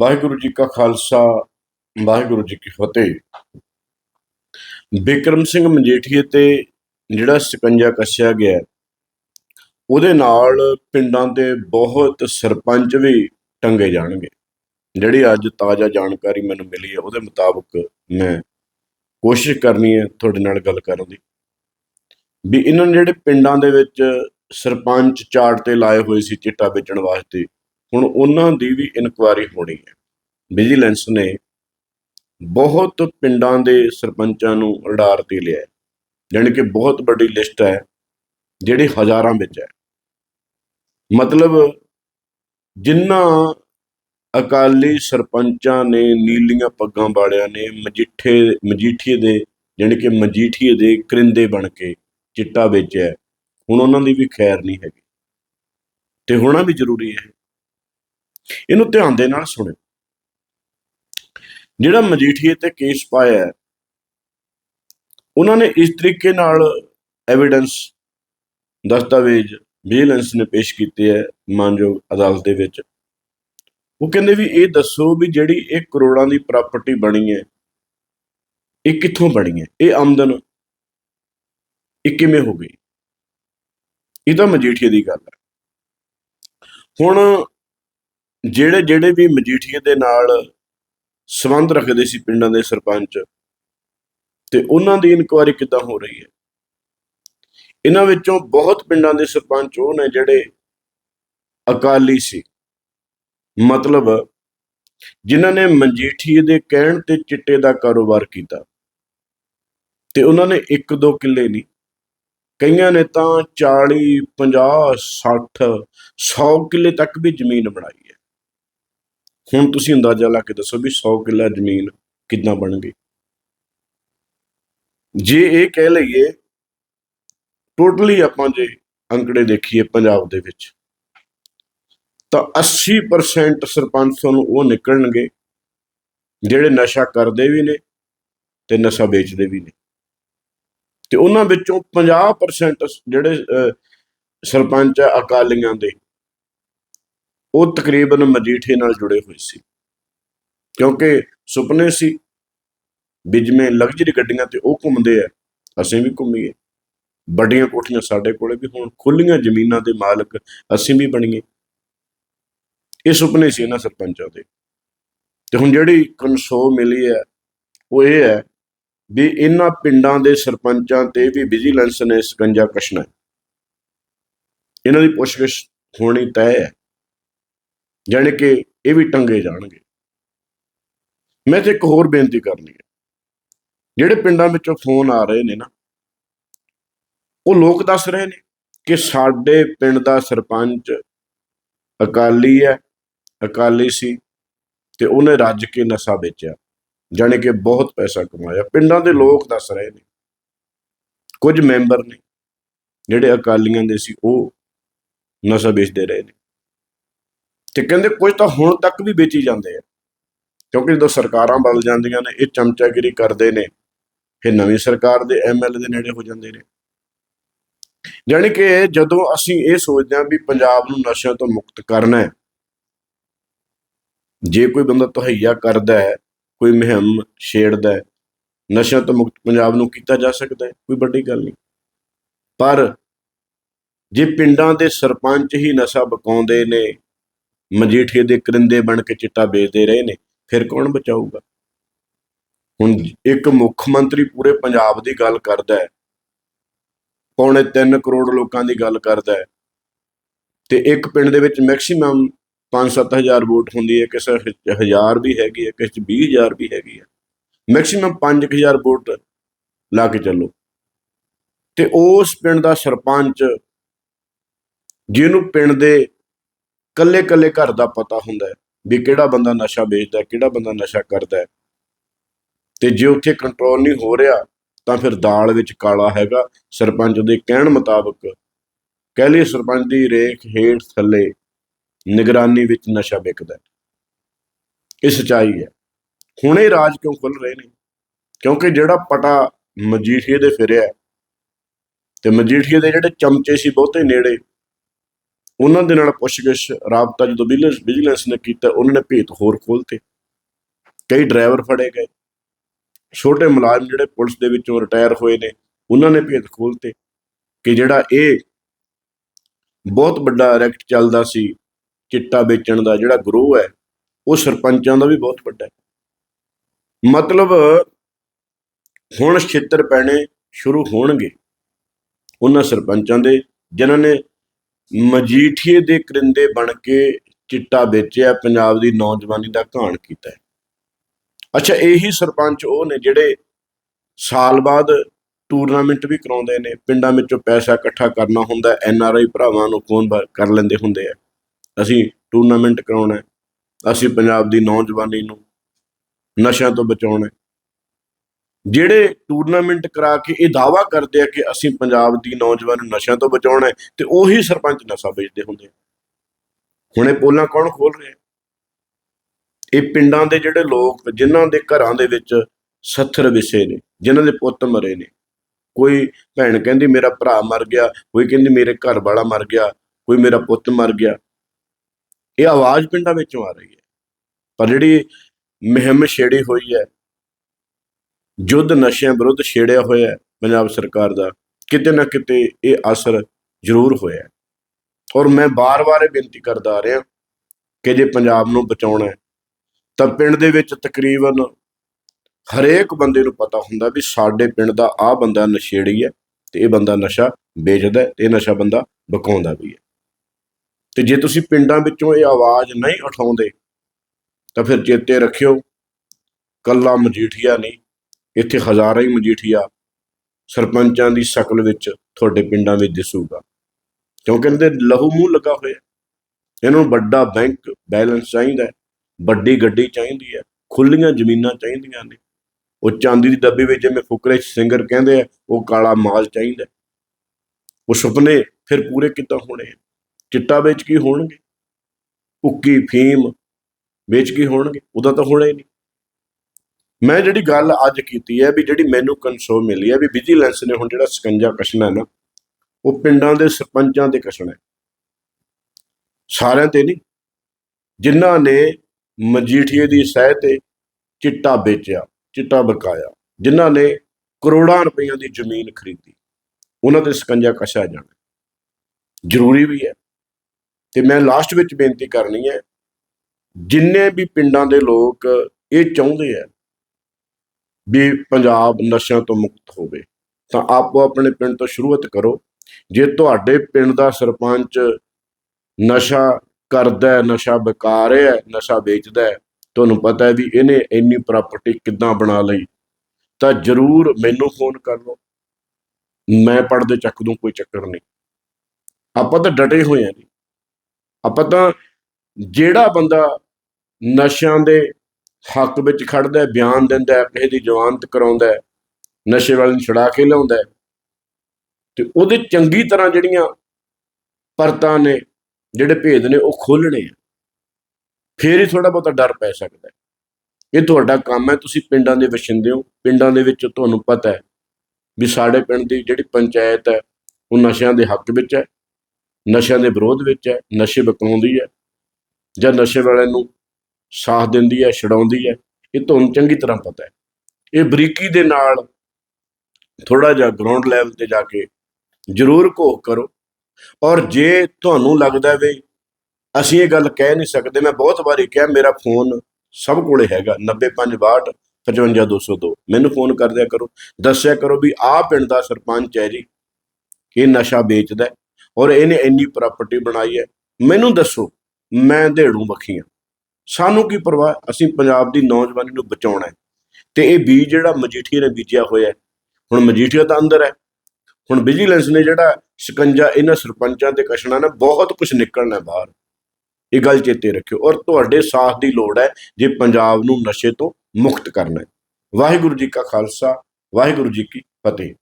ਵਾਹਿਗੁਰੂ ਜੀ ਕਾ ਖਾਲਸਾ, ਵਾਹਿਗੁਰੂ ਜੀ ਕੀ ਫਤਿਹ। ਬਿਕਰਮ ਸਿੰਘ ਮਜੀਠੀਏ ਤੇ ਜਿਹੜਾ ਸ਼ਿਕੰਜਾ ਕੱਸਿਆ ਗਿਆ, ਉਹਦੇ ਨਾਲ ਪਿੰਡਾਂ ਦੇ ਬਹੁਤ ਸਰਪੰਚ ਵੀ ਟੰਗੇ ਜਾਣਗੇ। ਜਿਹੜੀ ਅੱਜ ਤਾਜ਼ਾ ਜਾਣਕਾਰੀ ਮੈਨੂੰ ਮਿਲੀ ਹੈ, ਉਹਦੇ ਮੁਤਾਬਕ ਮੈਂ ਕੋਸ਼ਿਸ਼ ਕਰਨੀ ਹੈ ਤੁਹਾਡੇ ਨਾਲ ਗੱਲ ਕਰਨ ਦੀ। ਵੀ ਇਹਨਾਂ ਨੇ ਜਿਹੜੇ ਪਿੰਡਾਂ ਦੇ ਵਿੱਚ ਸਰਪੰਚ ਚਾਰਟ ਤੇ ਲਾਏ ਹੋਏ ਸੀ ਚਿੱਟਾ ਵੇਚਣ ਵਾਸਤੇ ਹੁਣ ਉਹਨਾਂ ਦੀ ਵੀ ਇਨਕੁਆਇਰੀ ਹੋਣੀ ਹੈ। ਵਿਜੀਲੈਂਸ ਨੇ ਬਹੁਤ ਪਿੰਡਾਂ ਦੇ ਸਰਪੰਚਾਂ ਨੂੰ ਰਡਾਰ ਤੇ ਲਿਆ ਹੈ। ਜਾਣੀ ਕਿ ਬਹੁਤ ਵੱਡੀ ਲਿਸਟ ਹੈ, ਜਿਹੜੀ ਹਜ਼ਾਰਾਂ ਵਿੱਚ ਹੈ। ਮਤਲਬ ਜਿਨ੍ਹਾਂ ਅਕਾਲੀ ਸਰਪੰਚਾਂ ਨੇ, ਨੀਲੀਆਂ ਪੱਗਾਂ ਵਾਲਿਆਂ ਨੇ, ਮਜੀਠੇ, ਮਜੀਠੀਏ ਦੇ, ਜਾਣੀ ਕਿ ਮਜੀਠੀਏ ਦੇ ਕਰਿੰਦੇ ਬਣ ਕੇ ਚਿੱਟਾ ਵੇਚਿਆ ਹੁਣ ਉਹਨਾਂ ਦੀ ਵੀ ਖੈਰ ਨਹੀਂ ਹੈਗੀ। ਤੇ ਹੋਣਾ ਵੀ ਜ਼ਰੂਰੀ ਹੈ। ਇਹਨੂੰ ਧਿਆਨ ਦੇ ਨਾਲ ਸੁਣਿਓ। ਜਿਹੜਾ ਮਜੀਠੀਏ ਤੇ ਕੇਸ ਪਾਇਆ ਉਹਨਾਂ ਨੇ ਇਸ ਤਰੀਕੇ ਨਾਲ ਐਵੀਡੈਂਸ ਦਸਤਾਵੇਜ਼ ਵਿਜੀਲੈਂਸ ਨੇ ਪੇਸ਼ ਕੀਤੇ ਹੈ ਮਾਨਯੋਗ ਅਦਾਲਤ ਦੇ ਵਿੱਚ। ਉਹ ਕਹਿੰਦੇ ਵੀ ਇਹ ਦੱਸੋ ਵੀ ਜਿਹੜੀ ਇਹ ਕਰੋੜਾਂ ਦੀ ਪ੍ਰਾਪਰਟੀ ਬਣੀ ਹੈ, ਇਹ ਕਿੱਥੋਂ ਬਣੀ ਹੈ? ਇਹ ਆਮਦਨ ਇਹ ਕਿਵੇਂ ਹੋ ਗਈ? ਇਹ ਤਾਂ ਮਜੀਠੀਏ ਦੀ ਗੱਲ ਹੈ। ਹੁਣ ਜਿਹੜੇ ਜਿਹੜੇ ਵੀ ਮਜੀਠੀਏ ਦੇ ਨਾਲ ਸੰਬੰਧ ਰੱਖਦੇ ਸੀ ਪਿੰਡਾਂ ਦੇ ਸਰਪੰਚ, ਤੇ ਉਹਨਾਂ ਦੀ ਇਨਕੁਆਇਰੀ ਕਿੱਦਾਂ ਹੋ ਰਹੀ ਹੈ? ਇਹਨਾਂ ਵਿੱਚੋਂ ਬਹੁਤ ਪਿੰਡਾਂ ਦੇ ਸਰਪੰਚ ਉਹ ਨੇ ਜਿਹੜੇ ਅਕਾਲੀ ਸੀ। ਮਤਲਬ ਜਿਨ੍ਹਾਂ ਨੇ ਮਜੀਠੀਏ ਦੇ ਕਹਿਣ ਤੇ ਚਿੱਟੇ ਦਾ ਕਾਰੋਬਾਰ ਕੀਤਾ ਤੇ ਉਹਨਾਂ ਨੇ ਇੱਕ ਦੋ ਕਿੱਲੇ ਨਹੀਂ, ਕਈਆਂ ਨੇ ਤਾਂ 40 50 60 100 ਕਿੱਲੇ ਤੱਕ ਵੀ ਜ਼ਮੀਨ ਬਣਾਈ। ਹੁਣ ਤੁਸੀਂ ਅੰਦਾਜ਼ਾ ਲਾ ਕੇ ਦੱਸੋ ਵੀ 100 ਕਿੱਲਾ ਜ਼ਮੀਨ ਕਿੱਦਾਂ ਬਣ ਗਈ? ਜੇ ਇਹ ਕਹਿ ਲਈਏ ਟੋਟਲੀ ਆਪਾਂ ਜੇ ਅੰਕੜੇ ਦੇਖੀਏ ਪੰਜਾਬ ਦੇ ਵਿੱਚ, ਤਾਂ 80% ਸਰਪੰਚ ਤੁਹਾਨੂੰ ਉਹ ਨਿਕਲਣਗੇ ਜਿਹੜੇ ਨਸ਼ਾ ਕਰਦੇ ਵੀ ਨੇ ਤੇ ਨਸ਼ਾ ਵੇਚਦੇ ਵੀ ਨੇ। ਤੇ ਉਹਨਾਂ ਵਿੱਚੋਂ 50% ਜਿਹੜੇ ਸਰਪੰਚ ਆ ਅਕਾਲੀਆਂ ਦੇ ਉਹ ਤਕਰੀਬਨ ਮਜੀਠੇ ਨਾਲ ਜੁੜੇ ਹੋਏ ਸੀ। ਕਿਉਂਕਿ ਸੁਪਨੇ ਸੀ ਵੀ ਜਿਵੇਂ ਲਗਜ਼ਰੀ ਗੱਡੀਆਂ ਤੇ ਉਹ ਘੁੰਮਦੇ ਆ, ਅਸੀਂ ਵੀ ਘੁੰਮੀਏ। ਵੱਡੀਆਂ ਕੋਠੀਆਂ ਸਾਡੇ ਕੋਲੇ ਵੀ ਹੁਣ, ਖੁੱਲੀਆਂ ਜ਼ਮੀਨਾਂ ਦੇ ਮਾਲਕ ਅਸੀਂ ਵੀ ਬਣੀਏ। ਇਹ ਸੁਪਨੇ ਸੀ ਇਹਨਾਂ ਸਰਪੰਚਾਂ ਦੇ। ਤੇ ਹੁਣ ਜਿਹੜੀ ਕਨਸੋ ਮਿਲੀ ਹੈ, ਉਹ ਇਹ ਹੈ ਵੀ ਇਹਨਾਂ ਪਿੰਡਾਂ ਦੇ ਸਰਪੰਚਾਂ ਤੇ ਵੀ ਵਿਜੀਲੈਂਸ ਨੇ ਸਕੰਜਾ ਕਸ਼ਨਾ ਇਹਨਾਂ ਦੀ ਪੁੱਛਗਿੱਛ ਹੋਣੀ ਤੈਅ ਹੈ। ਜਾਣੀ ਕਿ ਇਹ ਵੀ ਟੰਗੇ ਜਾਣਗੇ। ਮੈਂ ਤੇ ਇੱਕ ਹੋਰ ਬੇਨਤੀ ਕਰਨੀ ਹੈ। ਜਿਹੜੇ ਪਿੰਡਾਂ ਵਿੱਚੋਂ ਫੋਨ ਆ ਰਹੇ ਨੇ ਨਾ, ਉਹ ਲੋਕ ਦੱਸ ਰਹੇ ਨੇ ਕਿ ਸਾਡੇ ਪਿੰਡ ਦਾ ਸਰਪੰਚ ਅਕਾਲੀ ਹੈ, ਅਕਾਲੀ ਸੀ ਤੇ ਉਹਨੇ ਰੱਜ ਕੇ ਨਸ਼ਾ ਵੇਚਿਆ, ਜਾਣੀ ਕਿ ਬਹੁਤ ਪੈਸਾ ਕਮਾਇਆ। ਪਿੰਡਾਂ ਦੇ ਲੋਕ ਦੱਸ ਰਹੇ ਨੇ। ਕੁਝ ਮੈਂਬਰ ਨੇ ਜਿਹੜੇ ਅਕਾਲੀਆਂ ਦੇ ਸੀ, ਉਹ ਨਸ਼ਾ ਵੇਚਦੇ ਰਹੇ ਨੇ। ਤੇ ਕਹਿੰਦੇ ਕੁਝ ਤਾਂ ਹੁਣ ਤੱਕ ਵੀ ਵੇਚੀ ਜਾਂਦੇ ਆ। ਕਿਉਂਕਿ ਜਦੋਂ ਸਰਕਾਰਾਂ ਬਦਲ ਜਾਂਦੀਆਂ ਨੇ, ਇਹ ਚਮਚਾਗਿਰੀ ਕਰਦੇ ਨੇ, ਇਹ ਨਵੀਂ ਸਰਕਾਰ ਦੇ ਐਮਐਲਏ ਦੇ ਨੇੜੇ ਹੋ ਜਾਂਦੇ ਨੇ। ਜਾਣੀ ਕਿ ਜਦੋਂ ਅਸੀਂ ਇਹ ਸੋਚਦੇ ਹਾਂ ਵੀ ਪੰਜਾਬ ਨੂੰ ਨਸ਼ਿਆਂ ਤੋਂ ਮੁਕਤ ਕਰਨਾ ਹੈ, ਜੇ ਕੋਈ ਬੰਦਾ ਤਹਈਆ ਕਰਦਾ ਹੈ, ਕੋਈ ਮੁਹਿੰਮ ਛੇੜਦਾ ਹੈ, ਨਸ਼ਿਆਂ ਤੋਂ ਮੁਕਤ ਪੰਜਾਬ ਨੂੰ ਕੀਤਾ ਜਾ ਸਕਦਾ ਹੈ, ਕੋਈ ਵੱਡੀ ਗੱਲ ਨਹੀਂ। ਪਰ ਜੇ ਪਿੰਡਾਂ ਦੇ ਸਰਪੰਚ ਹੀ ਨਸ਼ਾ ਬਕਾਉਂਦੇ ਨੇ ਮਜੀਠੀਏ ਦੇ ਕਰਿੰਦੇ ਬਣ ਕੇ ਚਿੱਟਾ ਵੇਚਦੇ ਰਹੇ ਨੇ, ਫਿਰ ਕੌਣ ਬਚਾਊਗਾ? ਹੁਣ ਇੱਕ ਮੁੱਖ ਮੰਤਰੀ ਪੂਰੇ ਪੰਜਾਬ ਦੀ ਗੱਲ ਕਰਦਾ ਹੈ, ਪੌਣੇ 3 ਕਰੋੜ ਲੋਕਾਂ ਦੀ ਗੱਲ ਕਰਦਾ ਹੈ, ਤੇ ਇੱਕ ਪਿੰਡ ਦੇ ਵਿੱਚ ਮੈਕਸਿਮਮ 5-7000 ਵੋਟ ਹੁੰਦੀ ਹੈ, ਕਿਸੇ ਵਿੱਚ ਹਜ਼ਾਰ ਵੀ ਹੈਗੀ ਹੈ, ਕਿਸੇ ਚ 20000 ਵੀ ਹੈਗੀ ਹੈ, ਮੈਕਸਿਮਮ 5000 ਵੋਟ ਲਾ ਕੇ ਚੱਲੋ। ਤੇ ਉਸ ਪਿੰਡ ਦਾ ਸਰਪੰਚ, ਜਿਹਨੂੰ ਪਿੰਡ ਦੇ ਕੱਲੇ ਕੱਲੇ ਘਰ ਦਾ ਪਤਾ ਹੁੰਦਾ ਹੈ ਵੀ ਕਿਹੜਾ ਬੰਦਾ ਨਸ਼ਾ ਵੇਚਦਾ ਹੈ, ਕਿਹੜਾ ਬੰਦਾ ਨਸ਼ਾ ਕਰਦਾ ਹੈ। ਤੇ ਜੇ ਉੱਥੇ ਕੰਟਰੋਲ ਨਹੀਂ ਹੋ ਰਿਹਾ ਤਾਂ ਫਿਰ ਦਾਲ ਵਿੱਚ ਕਾਲਾ ਹੈਗਾ। ਸਰਪੰਚ ਦੇ ਕਹਿਣ ਮੁਤਾਬਕ ਕਹਿ ਲਈ ਸਰਪੰਚ ਦੀ ਰੇਖ ਹੇਠ ਥੱਲੇ ਨਿਗਰਾਨੀ ਵਿੱਚ ਨਸ਼ਾ ਵਿਕਦਾ ਇਹ ਸਚਾਈ ਹੈ। ਹੁਣ ਇਹ ਰਾਜ ਕਿਉਂ ਖੁੱਲ ਰਹੇ ਨੇ? ਕਿਉਂਕਿ ਜਿਹੜਾ ਪਟਾ ਮਜੀਠੀਏ ਦੇ ਫਿਰਿਆ ਤੇ ਮਜੀਠੀਏ ਦੇ ਜਿਹੜੇ ਚਮਚੇ ਸੀ ਬਹੁਤੇ ਨੇੜੇ ਉਹਨਾਂ ਦੇ ਨਾਲ ਪੁੱਛਗਿੱਛ, ਰਾਬਤਾ ਜਦੋਂ ਵਿਜੀਲੈਂਸ ਨੇ ਕੀਤਾ, ਉਹਨਾਂ ਨੇ ਭੇਤ ਹੋਰ ਖੋਲਤੇ। ਕਈ ਡਰਾਈਵਰ ਫੜੇ ਗਏ। ਛੋਟੇ ਮੁਲਾਜ਼ਮ ਜਿਹੜੇ ਪੁਲਿਸ ਦੇ ਵਿੱਚੋਂ ਰਿਟਾਇਰ ਹੋਏ ਨੇ, ਉਹਨਾਂ ਨੇ ਭੇਤ ਖੋਲਤੇ ਕਿ ਜਿਹੜਾ ਇਹ ਬਹੁਤ ਵੱਡਾ ਰੈਕਟ ਚੱਲਦਾ ਸੀ, ਚਿੱਟਾ ਵੇਚਣ ਦਾ ਜਿਹੜਾ ਗਰੋਹ ਹੈ, ਉਹ ਸਰਪੰਚਾਂ ਦਾ ਵੀ ਬਹੁਤ ਵੱਡਾ ਹੈ। ਮਤਲਬ ਹੁਣ ਛਿੱਤਰ ਪੈਣੇ ਸ਼ੁਰੂ ਹੋਣਗੇ। ਉਹਨਾਂ ਸਰਪੰਚਾਂ ਦੇ, ਜਿਨ੍ਹਾਂ ਨੇ ਮਜੀਠੀਏ ਦੇ ਕਰਿੰਦੇ ਬਣ ਕੇ ਚਿੱਟਾ ਵੇਚਿਆ, ਪੰਜਾਬ ਦੀ ਨੌਜਵਾਨੀ ਦਾ ਘਾਣ ਕੀਤਾ ਹੈ। ਅੱਛਾ, ਇਹੀ ਸਰਪੰਚ ਉਹ ਨੇ ਜਿਹੜੇ ਸਾਲ ਬਾਅਦ ਟੂਰਨਾਮੈਂਟ ਵੀ ਕਰਾਉਂਦੇ ਨੇ, ਪਿੰਡਾਂ ਵਿੱਚੋਂ ਪੈਸਾ ਇਕੱਠਾ ਕਰਨਾ ਹੁੰਦਾ, ਐਨ ਆਰ ਆਈ ਭਰਾਵਾਂ ਨੂੰ ਫੋਨ ਬ- ਕਰ ਲੈਂਦੇ ਹੁੰਦੇ ਆ। ਅਸੀਂ ਟੂਰਨਾਮੈਂਟ ਕਰਾਉਣਾ ਅਸੀਂ ਪੰਜਾਬ ਦੀ ਨੌਜਵਾਨੀ ਨੂੰ ਨਸ਼ਿਆਂ ਤੋਂ ਬਚਾਉਣਾ ਜਿਹੜੇ ਟੂਰਨਾਮੈਂਟ ਕਰਾ ਕੇ ਇਹ ਦਾਵਾ ਕਰਦੇ ਆ ਕਿ ਅਸੀਂ ਪੰਜਾਬ ਦੀ ਨੌਜਵਾਨ ਨੂੰ ਨਸ਼ਿਆਂ ਤੋਂ ਬਚਾਉਣਾ ਹੈ ਤੇ ਉਹੀ ਸਰਪੰਚ ਨਸ਼ਾ ਵੇਚਦੇ ਹੁੰਦੇ ਹੁਣ ਇਹ ਪੋਲਾਂ ਕੌਣ ਖੋਲ ਰਿਹਾ ਇਹ ਪਿੰਡਾਂ ਦੇ ਜਿਹੜੇ ਲੋਕ, ਜਿਨ੍ਹਾਂ ਦੇ ਘਰਾਂ ਦੇ ਵਿੱਚ ਸੱਥਰ ਵਿਸੇ ਨੇ, ਜਿਨ੍ਹਾਂ ਦੇ ਪੁੱਤ ਮਰੇ ਨੇ। ਕੋਈ ਭੈਣ ਕਹਿੰਦੀ, ਮੇਰਾ ਭਰਾ ਮਰ ਗਿਆ। ਕੋਈ ਕਹਿੰਦੀ, ਮੇਰੇ ਘਰ ਵਾਲਾ ਮਰ ਗਿਆ। ਕੋਈ, ਮੇਰਾ ਪੁੱਤ ਮਰ ਗਿਆ। ਇਹ ਆਵਾਜ਼ ਪਿੰਡਾਂ ਵਿੱਚੋਂ ਆ ਰਹੀ ਹੈ। ਪਰ ਜਿਹੜੀ ਮੁਹਿੰਮ ਛੇੜੀ ਹੋਈ ਹੈ ਯੁੱਧ ਨਸ਼ਿਆਂ ਵਿਰੁੱਧ ਛੇੜਿਆ ਹੋਇਆ ਹੈ ਪੰਜਾਬ ਸਰਕਾਰ ਦਾ, ਕਿਤੇ ਨਾ ਕਿਤੇ ਇਹ ਅਸਰ ਜ਼ਰੂਰ ਹੋਇਆ ਔਰ ਮੈਂ ਬਾਰ-ਬਾਰ ਇਹ ਬੇਨਤੀ ਕਰਦਾ ਆ ਰਿਹਾ ਕਿ ਜੇ ਪੰਜਾਬ ਨੂੰ ਬਚਾਉਣਾ ਹੈ, ਤਾਂ ਪਿੰਡ ਦੇ ਵਿੱਚ ਤਕਰੀਬਨ ਹਰੇਕ ਬੰਦੇ ਨੂੰ ਪਤਾ ਹੁੰਦਾ ਵੀ ਸਾਡੇ ਪਿੰਡ ਦਾ ਆਹ ਬੰਦਾ ਨਸ਼ੇੜੀ ਹੈ ਤੇ ਇਹ ਬੰਦਾ ਨਸ਼ਾ ਵੇਚਦਾ ਤੇ ਇਹ ਨਸ਼ਾ ਬੰਦਾ ਬਕਾਉਂਦਾ ਵੀ ਹੈ। ਤੇ ਜੇ ਤੁਸੀਂ ਪਿੰਡਾਂ ਵਿੱਚੋਂ ਇਹ ਆਵਾਜ਼ ਨਹੀਂ ਉਠਾਉਂਦੇ, ਤਾਂ ਫਿਰ ਚੇਤੇ ਰੱਖਿਓ, ਕੱਲਾ ਮਜੀਠੀਆ ਨਹੀਂ ਇੱਥੇ ਹਜ਼ਾਰਾਂ ਹੀ ਮਜੀਠੀਆ ਸਰਪੰਚਾਂ ਦੀ ਸ਼ਕਲ ਵਿੱਚ ਤੁਹਾਡੇ ਪਿੰਡਾਂ ਵਿੱਚ ਦਿਸੂਗਾ। ਕਿਉਂਕਿ ਇਹਦੇ ਲਹੂ ਮੂੰਹ ਲੱਗਾ ਹੋਇਆ। ਇਹਨਾਂ ਨੂੰ ਵੱਡਾ ਬੈਂਕ ਬੈਲੈਂਸ ਚਾਹੀਦਾ ਹੈ, ਵੱਡੀ ਗੱਡੀ ਚਾਹੀਦੀ ਹੈ ਖੁੱਲੀਆਂ ਜ਼ਮੀਨਾਂ ਚਾਹੀਦੀਆਂ ਨੇ। ਉਹ ਚਾਂਦੀ ਦੀ ਡੱਬੀ ਵਿੱਚ ਜਿਵੇਂ ਫੁਕਰੇ ਸਿੰਗਰ ਕਹਿੰਦੇ ਆ, ਉਹ ਕਾਲਾ ਮਾਲ ਚਾਹੀਦਾ ਉਹ ਸੁਪਨੇ ਫਿਰ ਪੂਰੇ ਕਿੱਦਾਂ ਹੋਣੇ ਆ? ਚਿੱਟਾ ਵੇਚ ਕੀ ਹੋਣਗੇ? ਉੱਕੀ ਫੀਮ ਵੇਚ ਕੀ ਹੋਣਗੇ? ਉਹਦਾ ਤਾਂ ਹੋਣਾ ਹੀ ਨਹੀਂ। ਮੈਂ ਜਿਹੜੀ ਗੱਲ ਅੱਜ ਕੀਤੀ ਹੈ ਵੀ ਜਿਹੜੀ ਮੈਨੂੰ ਕਨਸੋ ਮਿਲੀ ਹੈ, ਵੀ ਵਿਜੀਲੈਂਸ ਨੇ ਹੁਣ ਜਿਹੜਾ ਸਕੰਜਾ ਕਸ਼ਣਾ ਹੈ ਨਾ, ਉਹ ਪਿੰਡਾਂ ਦੇ ਸਰਪੰਚਾਂ ਤੇ ਕਸ਼ਣਾ ਹੈ। ਸਾਰਿਆਂ ਤੇ ਨਹੀਂ, ਜਿਨ੍ਹਾਂ ਨੇ ਮਜੀਠੀਏ ਦੀ ਸਹਿ ਤੇ ਚਿੱਟਾ ਵੇਚਿਆ, ਚਿੱਟਾ ਬਕਾਇਆ, ਜਿਨ੍ਹਾਂ ਨੇ ਕਰੋੜਾਂ ਰੁਪਈਆਂ ਦੀ ਜ਼ਮੀਨ ਖਰੀਦੀ, ਉਹਨਾਂ ਤੇ ਸਕੰਜਾ ਕਸ਼ਿਆ ਜਾਣਾ ਜ਼ਰੂਰੀ ਵੀ ਹੈ ਤੇ ਮੈਂ ਲਾਸਟ ਵਿੱਚ ਬੇਨਤੀ ਕਰਨੀ ਹੈ, ਜਿੰਨੇ ਵੀ ਪਿੰਡਾਂ ਦੇ ਲੋਕ ਇਹ ਚਾਹੁੰਦੇ ਆ ਵੀ ਪੰਜਾਬ ਨਸ਼ਿਆਂ ਤੋਂ ਮੁਕਤ ਹੋਵੇ। ਤਾਂ ਆਪੋ ਆਪਣੇ ਪਿੰਡ ਤੋਂ ਸ਼ੁਰੂਆਤ ਕਰੋ। ਜੇ ਤੁਹਾਡੇ ਪਿੰਡ ਦਾ ਸਰਪੰਚ ਨਸ਼ਾ ਕਰਦਾ ਹੈ, ਨਸ਼ਾ ਵਿਕਾ ਰਿਹਾ ਹੈ, ਨਸ਼ਾ ਵੇਚਦਾ ਹੈ, ਤੁਹਾਨੂੰ ਪਤਾ ਹੈ ਵੀ ਇਹਨੇ ਇੰਨੀ ਪ੍ਰਾਪਰਟੀ ਕਿੱਦਾਂ ਬਣਾ ਲਈ। ਤਾਂ ਜਰੂਰ ਮੈਨੂੰ ਫੋਨ ਕਰ ਲਓ। ਮੈਂ ਪੜਦੇ ਚੱਕ ਦੂੰ, ਕੋਈ ਚੱਕਰ ਨਹੀਂ। ਆਪਾਂ ਤਾਂ ਡਟੇ ਹੋਏ ਆ ਜੀ। ਆਪਾਂ ਤਾਂ ਜਿਹੜਾ ਬੰਦਾ ਨਸ਼ਿਆਂ ਦੇ ਹੱਕ ਵਿੱਚ ਖੜਦਾ ਬਿਆਨ ਦਿੰਦਾ ਕਿਸੇ ਦੀ ਜ਼ਮਾਨਤ ਕਰਾਉਂਦਾ ਨਸ਼ੇ ਵਾਲੇ ਨੂੰ ਛੁਡਾ ਕੇ ਲਿਆਉਂਦਾ ਹੈ। ਤੇ ਉਹਦੇ ਚੰਗੀ ਤਰ੍ਹਾਂ ਜਿਹੜੀਆਂ ਪਰਤਾਂ ਨੇ, ਜਿਹੜੇ ਭੇਦ ਨੇ, ਉਹ ਖੋਲਣੇ ਆ। ਫੇਰ ਹੀ ਥੋੜਾ ਬਹੁਤਾ ਡਰ ਪੈ ਸਕਦਾ ਇਹ ਤੁਹਾਡਾ ਕੰਮ ਹੈ, ਤੁਸੀਂ ਪਿੰਡਾਂ ਦੇ ਵਸਿੰਦੇ ਹੋ। ਪਿੰਡਾਂ ਦੇ ਵਿੱਚ ਤੁਹਾਨੂੰ ਪਤਾ ਹੈ ਵੀ ਸਾਡੇ ਪਿੰਡ ਦੀ ਜਿਹੜੀ ਪੰਚਾਇਤ ਹੈ, ਉਹ ਨਸ਼ਿਆਂ ਦੇ ਹੱਕ ਵਿੱਚ ਹੈ, ਨਸ਼ਿਆਂ ਦੇ ਵਿਰੋਧ ਵਿੱਚ ਹੈ, ਨਸ਼ੇ ਵਿਕਾਉਂਦੀ ਹੈ, ਜਾਂ ਨਸ਼ੇ ਵਾਲਿਆਂ ਨੂੰ ਸਾਥ ਦਿੰਦੀ ਹੈ, ਛਡਾਉਂਦੀ ਹੈ। ਇਹ ਤੁਹਾਨੂੰ ਚੰਗੀ ਤਰ੍ਹਾਂ ਪਤਾ ਹੈ। ਇਹ ਬਰੀਕੀ ਦੇ ਨਾਲ ਥੋੜਾ ਜਿਹਾ ਗਰਾਊਂਡ ਲੈਵਲ ਤੇ ਜਾ ਕੇ ਜ਼ਰੂਰ ਘੋਖ ਕਰੋ। ਔਰ ਜੇ ਤੁਹਾਨੂੰ ਲੱਗਦਾ ਵੀ ਅਸੀਂ ਇਹ ਗੱਲ ਕਹਿ ਨਹੀਂ ਸਕਦੇ, ਮੈਂ ਬਹੁਤ ਵਾਰੀ ਕਿਹਾ, ਮੇਰਾ ਫੋਨ ਸਭ ਕੋਲੇ ਹੈਗਾ 90562 55202 ਮੈਨੂੰ ਫੋਨ ਕਰਦਿਆ ਕਰੋ, ਦੱਸਿਆ ਕਰੋ ਵੀ ਆਹ ਪਿੰਡ ਦਾ ਸਰਪੰਚ ਹੈ ਜੀ। ਇਹ ਨਸ਼ਾ ਵੇਚਦਾ ਔਰ ਇਹਨੇ ਇੰਨੀ ਪ੍ਰਾਪਰਟੀ ਬਣਾਈ ਹੈ। ਮੈਨੂੰ ਦੱਸੋ, ਮੈਂ ਢੇੜੂ ਬਖੀਆਂ ਸਾਨੂੰ ਕੀ ਪਰਵਾਹ ਅਸੀਂ ਪੰਜਾਬ ਦੀ ਨੌਜਵਾਨੀ ਨੂੰ ਬਚਾਉਣਾ ਹੈ। ਤੇ ਇਹ ਬੀਜ ਜਿਹੜਾ ਮਜੀਠੀਆ ਨੇ ਬੀਜਿਆ ਹੋਇਆ ਹੈ, ਹੁਣ ਮਜੀਠੀਆ ਤਾਂ ਅੰਦਰ ਹੈ। ਹੁਣ ਵਿਜੀਲੈਂਸ ਨੇ ਜਿਹੜਾ ਸ਼ਿਕੰਜਾ ਇਹਨਾਂ ਸਰਪੰਚਾਂ ਤੇ ਕਸ਼ਣਾ ਨੇ ਬਹੁਤ ਕੁਝ ਨਿਕਲਣਾ ਬਾਹਰ। ਇਹ ਗੱਲ ਚੇਤੇ ਰੱਖਿਓ। ਔਰ ਤੁਹਾਡੇ ਸਾਥ ਦੀ ਲੋੜ ਹੈ ਜੇ ਪੰਜਾਬ ਨੂੰ ਨਸ਼ੇ ਤੋਂ ਮੁਕਤ ਕਰਨਾ ਹੈ। ਵਾਹਿਗੁਰੂ ਜੀ ਕਾ ਖਾਲਸਾ, ਵਾਹਿਗੁਰੂ ਜੀ ਕੀ ਫਤਿਹ।